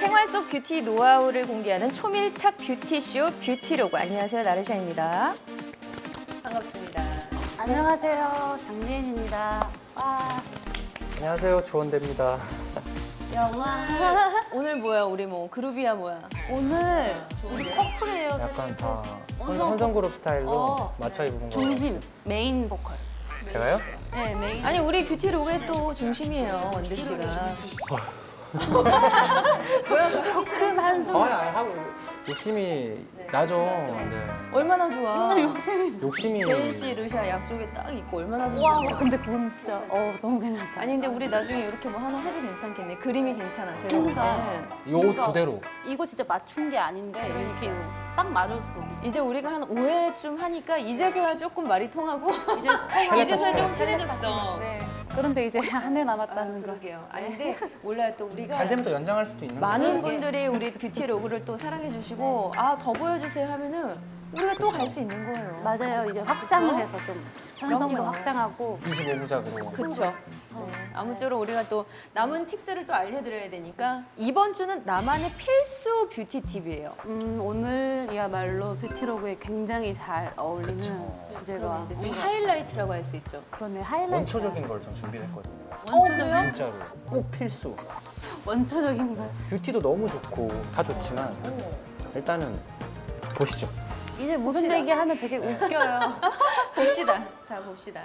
생활 속 뷰티 노하우를 공개하는 초밀착 뷰티쇼 뷰티로그. 안녕하세요, 나르샤입니다. 반갑습니다. 안녕하세요. 장미은입니다. 와. 안녕하세요 주원대입니다. 오늘 뭐야, 우리 뭐 그룹이야 뭐야? 오늘 우리 커플이에요. 약간 다 완전 혼성, 혼성 그룹 스타일로 어. 맞춰 입은 거. 중심 메인 보컬. 제가요? 네, 메인. 아니 우리 뷰티로그의 또 중심이에요, 원대 씨가. 뭐야, 그 조금 한숨. 아니 아니 하고 욕심이 나죠. 네. 얼마나 좋아. 욕심이. 욕심이 제일 씨, 르샤 양쪽에 딱 있고 얼마나 좋아. 와, 근데 그건 진짜 어 너무 괜찮다. 아니 근데 우리 나중에 이렇게 뭐 하나 해도 괜찮겠네. 그림이 괜찮아. 제가 볼 그러니까. 때는. 이옷 그대로. 이거 진짜 맞춘 게 아닌데 이렇게 딱 맞았어. 이제 우리가 한 5회쯤 하니까 이제서야 조금 말이 통하고 이제 이제서야 좀 친해졌어. 네. 그런데 이제 한 해 남았다는 거. 그러게요. 아니 근데 몰라요 또 우리가 잘 되면 또 연장할 수도 있는 많은 거예요. 분들이 우리 뷰티 로그를 또 사랑해 주시고 아 더 보여주세요 하면은 우리가 또 갈 수 있는 거예요. 맞아요. 이제 확장을 해서 좀 편성도 그럼요. 확장하고 25부작으로. 그렇죠. 네. 아무쪼록 우리가 또 남은 팁들을 또 알려드려야 되니까 이번 주는 나만의 필수 뷰티 팁이에요. 음, 오늘이야말로 뷰티로그에 굉장히 잘 어울리는 주제가 이제 하이라이트라고 할 수 있죠. 그러네 하이라이트 원초적인 걸 좀 준비했거든요. 어 그래요? 진짜로 꼭 필수. 원초적인 거 뷰티도 너무 좋고 다 좋지만 일단은 보시죠. 이제 무슨 얘기하면 되게 웃겨요 봅시다. 자 봅시다.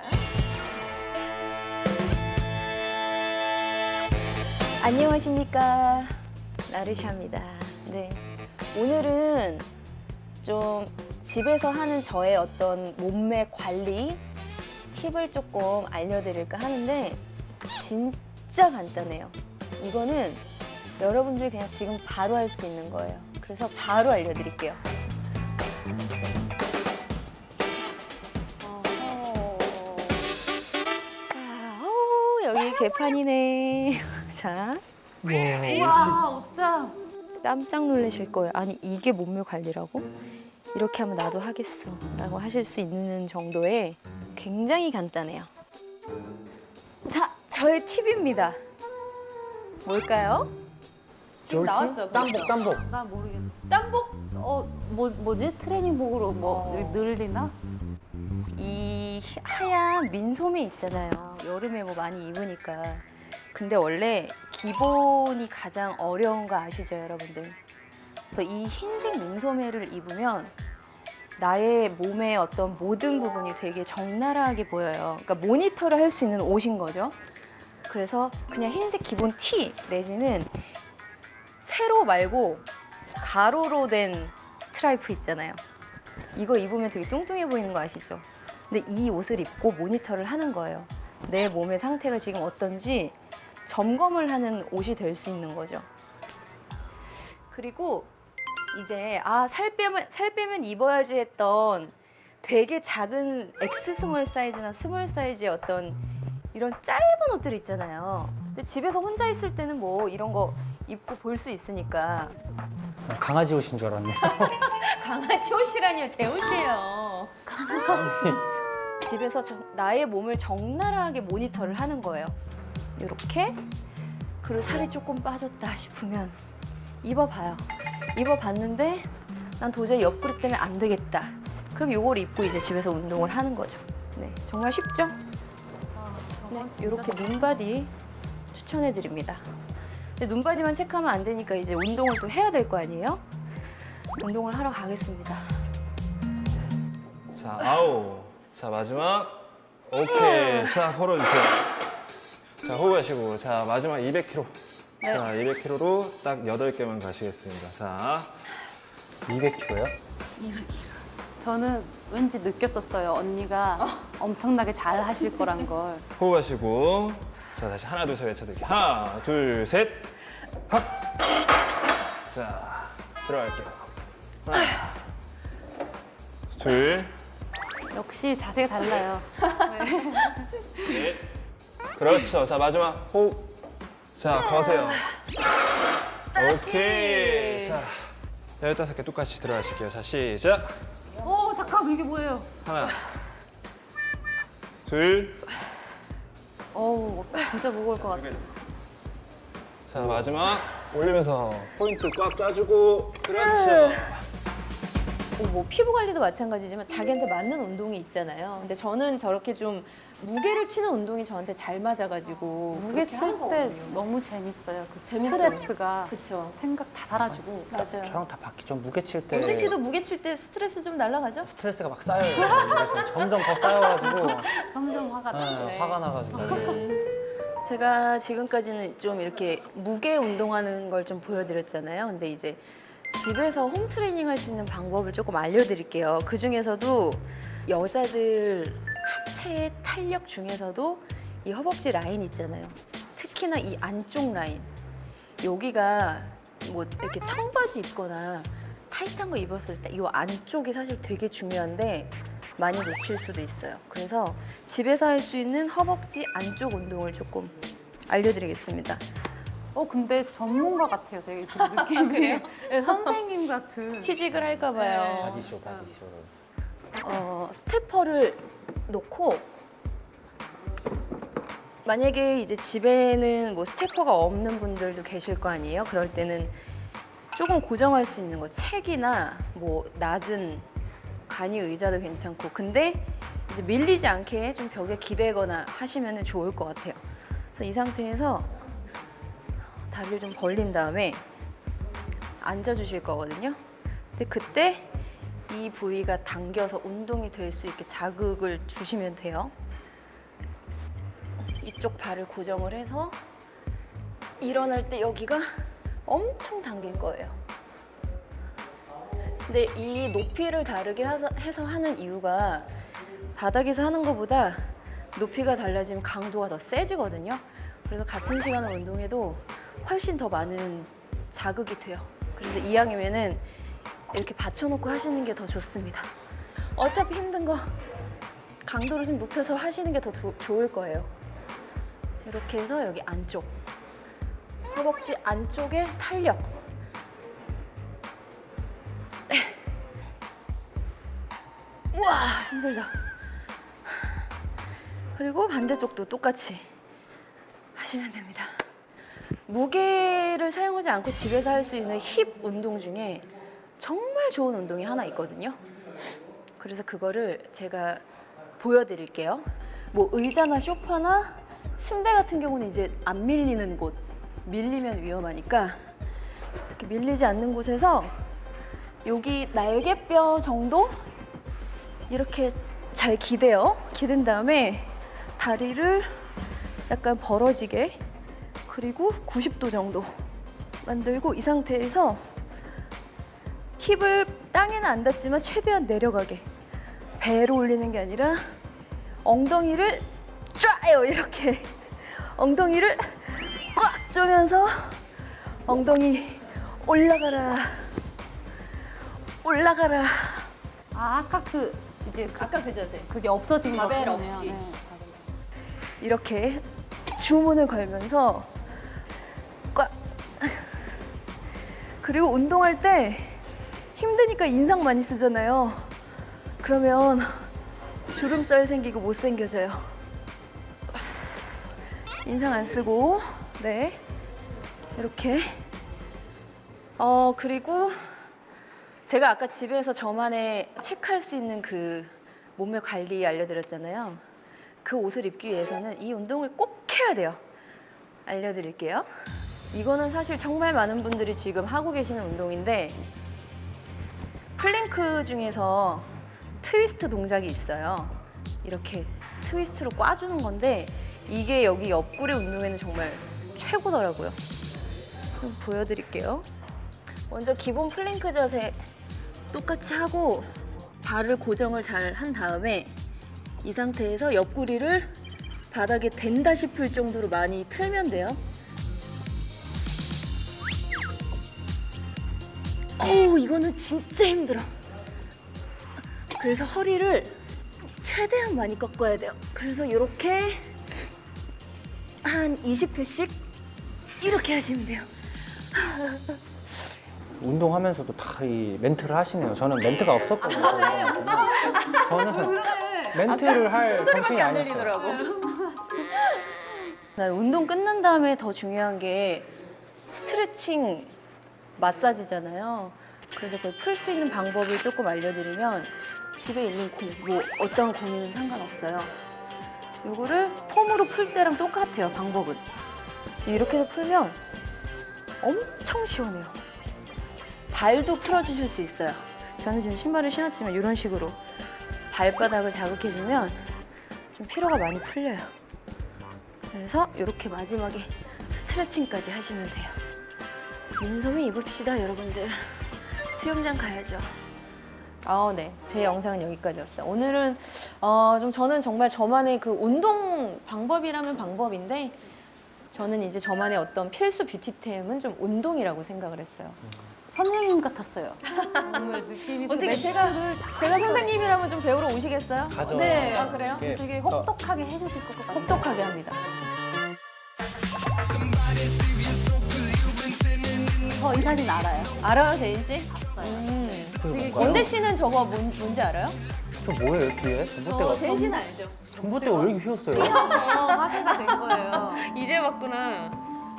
안녕하십니까 나르샤입니다. 네 오늘은 좀 집에서 하는 저의 어떤 몸매 관리 팁을 조금 알려드릴까 하는데 진짜 간단해요. 이거는 여러분들이 그냥 지금 바로 할 수 있는 거예요. 그래서 바로 알려드릴게요. 자, 어, 여기 개판이네. 자, 와 옷장 깜짝 놀라실 거예요. 아니, 이게 몸매 관리라고? 이렇게 하면 나도 하겠어. 라고 하실 수 있는 정도의 굉장히 간단해요. 자, 저의 팁입니다. 뭘까요? 지금? 나왔어. 땀복. 땀복. 나 모르겠어 땀복? 어 뭐, 뭐지 트레이닝복으로 뭐 어. 늘리나 이 하얀 민소매 있잖아요. 여름에 뭐 많이 입으니까. 근데 원래 기본이 가장 어려운 거 아시죠, 여러분들? 그래서 이 흰색 민소매를 입으면 나의 몸의 어떤 모든 부분이 되게 적나라하게 보여요. 그러니까 모니터를 할 수 있는 옷인 거죠. 그래서 그냥 흰색 기본 티 내지는 세로 말고 가로로 된 스트라이프 있잖아요. 이거 입으면 되게 뚱뚱해 보이는 거 아시죠? 근데 이 옷을 입고 모니터를 하는 거예요. 내 몸의 상태가 지금 어떤지 점검을 하는 옷이 될 수 있는 거죠. 그리고 이제 아 살 빼면 살 빼면 입어야지 했던 되게 작은 X 스몰 사이즈나 스몰 사이즈의 어떤 이런 짧은 옷들 있잖아요. 근데 집에서 혼자 있을 때는 뭐 이런 거 입고 볼 수 있으니까 강아지 옷인 줄 알았네. 강아지 옷이라니요 제 옷이에요. 집에서 정- 나의 몸을 적나라하게 모니터를 하는 거예요. 이렇게 그리고 살이 조금 빠졌다 싶으면 입어봐요. 입어봤는데 난 도저히 옆구리 때문에 안 되겠다. 그럼 이걸 입고 이제 집에서 운동을 하는 거죠. 네, 정말 쉽죠? 네, 이렇게 눈바디 추천해 드립니다. 근데 눈바디만 체크하면 안 되니까 이제 운동을 또 해야 될 거 아니에요? 운동을 하러 가겠습니다. 자, 아우. 자, 마지막. 오케이. 자, 걸어주세요. 자, 호흡 하시고. 자, 마지막 200kg. 네. 자, 200kg로 딱 8개만 가시겠습니다. 자, 200kg요? 저는 왠지 느꼈었어요 언니가 엄청나게 잘 하실 거란 걸 호흡 하시고. 자, 다시 하나, 둘, 셋 외쳐드릴게요. 하나, 둘, 셋. 합. 자, 들어갈게요. 하나, 둘, 역시 자세가 달라요 넷. 그렇죠. 자, 마지막 호흡. 자, 거세요. 오케이. 자, 15개 똑같이 들어가실게요. 자, 시작. 오 잠깐 이게 뭐예요 하나, 둘, 어우 진짜 무거울 것 같아 자, 마지막. 올리면서 포인트 꽉 짜주고 그렇죠. 어, 뭐 피부 관리도 마찬가지지만 자기한테 맞는 운동이 있잖아요. 근데 저는 저렇게 좀 무게를 치는 운동이 저한테 잘 맞아가지고 무게 그렇게 칠 때. 너무 재밌어요. 그 재밌어요. 스트레스가 그쵸. 생각 다 사라지고. 맞아요. 저랑 다 바뀌죠. 무게 칠 때. 원대 씨도 무게 칠 때 스트레스 좀 날라가죠? 스트레스가 막 쌓여요. 그래서 점점 더 쌓여가지고 점점 화가 나. 네, 화가 나가지고. 제가 지금까지는 좀 이렇게 무게 운동하는 걸 좀 보여드렸잖아요. 근데 이제 집에서 홈 트레이닝 할 수 있는 방법을 조금 알려드릴게요. 그 중에서도 여자들 하체 탄력 중에서도 이 허벅지 라인 있잖아요. 특히나 이 안쪽 라인. 여기가 뭐 이렇게 청바지 입거나 타이트한 거 입었을 때 이 안쪽이 사실 되게 중요한데 많이 놓칠 수도 있어요. 그래서 집에서 할 수 있는 허벅지 안쪽 운동을 조금 알려드리겠습니다. 어 근데 전문가 같아요. 되게 지금 느낌이. 네, 선생님 같은. 취직을 할까 봐요. 바디쇼, 바디쇼. 어, 스테퍼를 놓고 만약에 이제 집에는 뭐 스테퍼가 없는 분들도 계실 거 아니에요? 그럴 때는 조금 고정할 수 있는 거 책이나 뭐 낮은 간이 의자도 괜찮고 근데 이제 밀리지 않게 좀 벽에 기대거나 하시면 좋을 것 같아요. 그래서 이 상태에서 다리를 좀 벌린 다음에 앉아 주실 거거든요. 근데 그때 이 부위가 당겨서 운동이 될 수 있게 자극을 주시면 돼요. 이쪽 발을 고정을 해서 일어날 때 여기가 엄청 당길 거예요. 근데 이 높이를 다르게 해서 하는 이유가 바닥에서 하는 것보다 높이가 달라지면 강도가 더 세지거든요. 그래서 같은 시간을 운동해도 훨씬 더 많은 자극이 돼요. 그래서 이왕이면은 이렇게 받쳐놓고 하시는 게 더 좋습니다. 어차피 힘든 거 강도를 좀 높여서 하시는 게 더 좋을 거예요. 이렇게 해서 여기 안쪽 허벅지 안쪽에 탄력 네. 우와 힘들다. 그리고 반대쪽도 똑같이 하시면 됩니다. 무게를 사용하지 않고 집에서 할 수 있는 힙 운동 중에 정말 좋은 운동이 하나 있거든요. 그래서 그거를 제가 보여드릴게요. 뭐 의자나 소파나 침대 같은 경우는 이제 안 밀리는 곳, 밀리면 위험하니까 이렇게 밀리지 않는 곳에서 여기 날개뼈 정도 이렇게 잘 기대요. 기댄 다음에 다리를 약간 벌어지게 그리고 90도 정도 만들고 이 상태에서 힙을 땅에는 안 닿지만 최대한 내려가게 배로 올리는 게 아니라 엉덩이를 쫙요 이렇게 엉덩이를 꽉 조면서 엉덩이 올라가라 올라가라 아 아까 그 이제 그, 아까 그 자세 그게 없어진 바벨 거네요. 없이. 네. 이렇게 주문을 걸면서 그리고 운동할 때 힘드니까 인상 많이 쓰잖아요. 그러면 주름살 생기고 못생겨져요. 인상 안 쓰고 네 이렇게 어 그리고 제가 아까 집에서 저만의 체크할 수 있는 그 몸매 관리 알려드렸잖아요. 그 옷을 입기 위해서는 이 운동을 꼭 해야 돼요. 알려드릴게요. 이거는 사실 정말 많은 분들이 지금 하고 계시는 운동인데 플랭크 중에서 트위스트 동작이 있어요. 이렇게 트위스트로 꽈주는 건데 이게 여기 옆구리 운동에는 정말 최고더라고요. 그럼 보여드릴게요. 먼저 기본 플랭크 자세 똑같이 하고 발을 고정을 잘 한 다음에 이 상태에서 옆구리를 바닥에 댄다 싶을 정도로 많이 틀면 돼요. 어우, 이거는 진짜 힘들어. 그래서 허리를 최대한 많이 꺾어야 돼요. 그래서 이렇게 한 20회씩 이렇게 하시면 돼요. 운동하면서도 다 이 멘트를 하시네요. 저는 멘트가 없었거든요. 저는 멘트를 할 정신이 아니었어요. 나 운동 끝난 다음에 더 중요한 게 스트레칭 마사지잖아요. 그래서 그걸 풀 수 있는 방법을 조금 알려드리면 집에 있는 공, 뭐 어떤 공이는 상관없어요. 요거를 폼으로 풀 때랑 똑같아요, 방법은. 이렇게 해서 풀면 엄청 시원해요. 발도 풀어주실 수 있어요. 저는 지금 신발을 신었지만 이런 식으로 발바닥을 자극해주면 좀 피로가 많이 풀려요. 그래서 이렇게 마지막에 스트레칭까지 하시면 돼요. 민소매 입읍시다, 여러분들. 수영장 가야죠. 아, 네. 제 영상은 여기까지였어요. 오늘은 어, 좀 저는 정말 저만의 그 운동 방법이라면 방법인데 저는 이제 저만의 어떤 필수 뷰티템은 좀 운동이라고 생각을 했어요. 선생님 같았어요. 정말 느낌이 어떻게 제가 제가 선생님이라면 좀 배우러 오시겠어요? 가죠. 네. 아, 그래요? 이게 되게 혹독하게 해주실 것 같아요. 혹독하게 합니다. 저 이 사진 알아요. 알아요, 대인 씨? 음. 그게 뭔가요? 원대 씨는 저거 뭔, 뭔지 알아요? 저 뭐예요 뒤에? 전봇대가 대인 씨는 알죠? 전봇대가 왜 이렇게 휘었어요? 어, 화제가 된 거예요. 이제 봤구나.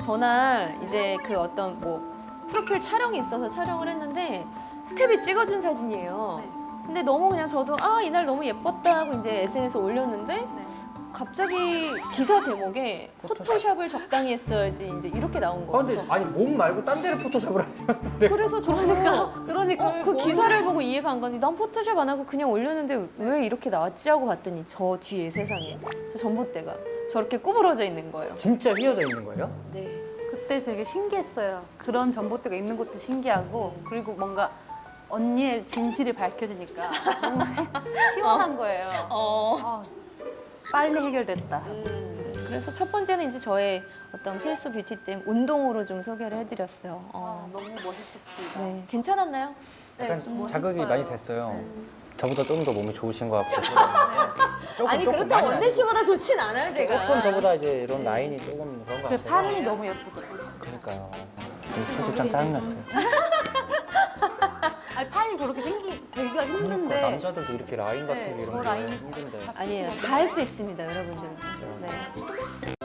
전날 이제 그 어떤 뭐 프로필 촬영이 있어서 촬영을 했는데 스텝이 찍어준 사진이에요. 네. 근데 너무 그냥 저도 아 이날 너무 예뻤다 하고 이제 SNS에 올렸는데 네. 갑자기 기사 제목에 포토샵을 적당히 했어야지 이제 이렇게 나온 아, 거예요. 근데 아니 몸 말고 딴 데를 포토샵을 하셨는데 그래서 저는 그러니까 어, 그 기사를 보고 이해가 안 가니 난 포토샵 안 하고 그냥 올렸는데 왜 이렇게 나왔지 하고 봤더니 저 뒤에 세상에 저 전봇대가 저렇게 구부러져 있는 거예요. 진짜 휘어져 있는 거예요? 네. 그때 되게 신기했어요. 그런 전봇대가 있는 것도 신기하고 그리고 뭔가 언니의 진실이 밝혀지니까 너무 시원한 거예요. 어. 아, 빨리 해결됐다. 음, 그래서 첫 번째는 이제 저의 어떤 필수 뷰티템 운동으로 좀 소개를 해드렸어요. 아, 어. 너무 멋있었습니다. 네, 괜찮았나요? 네, 약간 좀 자극이. 많이 됐어요. 저보다 좀더 몸이 좋으신 것 같고. 조금, 아니 조금 그렇다고 많이 원대 씨보다 좋진 않아요 제가. 조금 저보다 이제 이런 라인이 조금 그런 것 그래 같아요. 팔이 너무 예쁘더라고요. 그러니까요. 편집장 짜증났어요. 아니 팔이 저렇게 생기 되기가 힘든데 그러니까 남자들도 이렇게 라인 같은 네, 게저 이런 게 라인이 힘든데. 아니에요 다 할 수 있습니다 여러분들. 네.